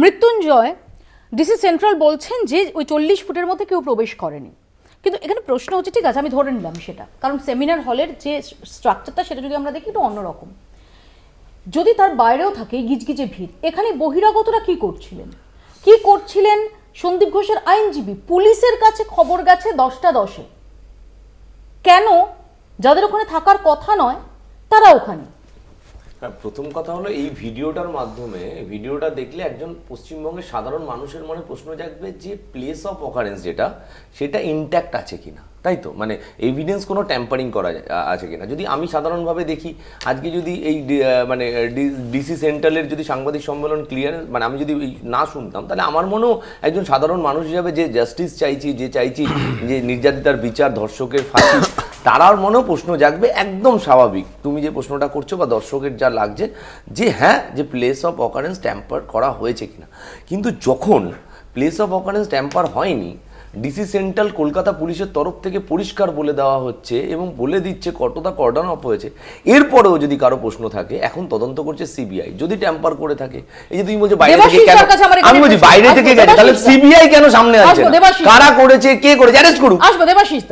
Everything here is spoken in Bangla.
মৃত্যুঞ্জয় ডিসি সেন্ট্রাল বলছেন যে ওই চল্লিশ ফুটের মধ্যে কেউ প্রবেশ করেনি। কিন্তু এখানে প্রশ্ন হচ্ছে, ঠিক আছে, আমি ধরে নিলাম সেটা। কারণ সেমিনার হলের যে স্ট্রাকচারটা, সেটা যদি আমরা দেখি একটু অন্যরকম যদি তার বাইরেও থাকে, গিজগিজে ভিড়, এখানে বহিরাগতরা কি করছিলেন? কি করছিলেন? সন্দীপ ঘোষের আইনজীবী, পুলিশের কাছে খবর গেছে দশটা দশে। কেন? যাদের ওখানে থাকার কথা নয়, তারা ওখানে। প্রথম কথা হলো এই ভিডিওটার মাধ্যমে, ভিডিওটা দেখলে একজন পশ্চিমবঙ্গের সাধারণ মানুষের মনে প্রশ্ন জাগবে যে প্লেস অফ অকারেন্স যেটা, সেটা ইনট্যাক্ট আছে কিনা, তাই তো? মানে এভিডেন্স কোনো ট্যাম্পারিং করা আছে কিনা? যদি আমি সাধারণভাবে দেখি, আজকে যদি এই মানে ডিসি সেন্ট্রালের যদি সাংবাদিক সম্মেলন ক্লিয়ার মানে আমি যদি না শুনতাম, তাহলে আমার মনেও একজন সাধারণ মানুষ হিসাবে যে জাস্টিস চাইছি, যে চাইছি যে নির্যাতিতার বিচার ধর্ষকের ফাঁসি তারার মনেও প্রশ্ন জাগবে একদম স্বাভাবিক। তুমি যে প্রশ্নটা করছ বা দর্শকের যা লাগছে যে হ্যাঁ যে প্লেস অফ অকারেন্স ট্যাম্পার করা হয়েছে কিনা। কিন্তু যখন প্লেস অফ অকারেন্স ট্যাম্পার হয়নি ডিসি সেন্ট্রাল কলকাতা পুলিশের তরফ থেকে পরিষ্কার বলে দেওয়া হচ্ছে এবং বলে দিচ্ছে কতটা কর্ডন অফ হয়েছে এরপরেও যদি কারও প্রশ্ন থাকে এখন তদন্ত করছে সিবিআই যদি ট্যাম্পার করে থাকে এই যে তুমি বলছো বাইরে থেকে কেন আমি বলছি বাইরে থেকে গেছে তাহলে সিবিআই কেন সামনে দা। কারা করেছে কে করেছে? অ্যারেস্ট করুক আসব দেবাশিস